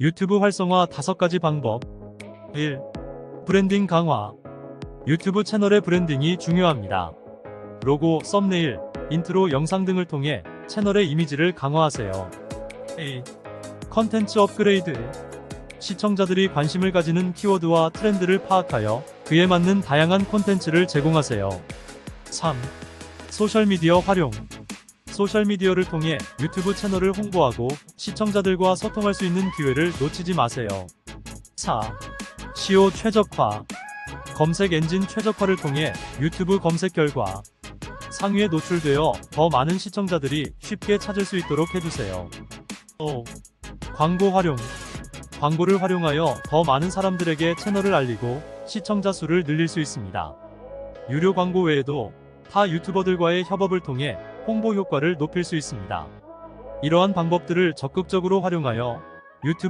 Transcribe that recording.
유튜브 활성화 5가지 방법 1. 브랜딩 강화 유튜브 채널의 브랜딩이 중요합니다. 로고, 썸네일, 인트로 영상 등을 통해 채널의 이미지를 강화하세요. 2. 컨텐츠 업그레이드 시청자들이 관심을 가지는 키워드와 트렌드를 파악하여 그에 맞는 다양한 콘텐츠를 제공하세요. 3. 소셜미디어 활용 소셜미디어를 통해 유튜브 채널을 홍보하고 시청자들과 소통할 수 있는 기회를 놓치지 마세요. 4. SEO 최적화 검색 엔진 최적화를 통해 유튜브 검색 결과 상위에 노출되어 더 많은 시청자들이 쉽게 찾을 수 있도록 해주세요. 5. 광고 활용 광고를 활용하여 더 많은 사람들에게 채널을 알리고 시청자 수를 늘릴 수 있습니다. 유료 광고 외에도 타 유튜버들과의 협업을 통해 홍보 효과를 높일 수 있습니다. 이러한 방법들을 적극적으로 활용하여 유튜브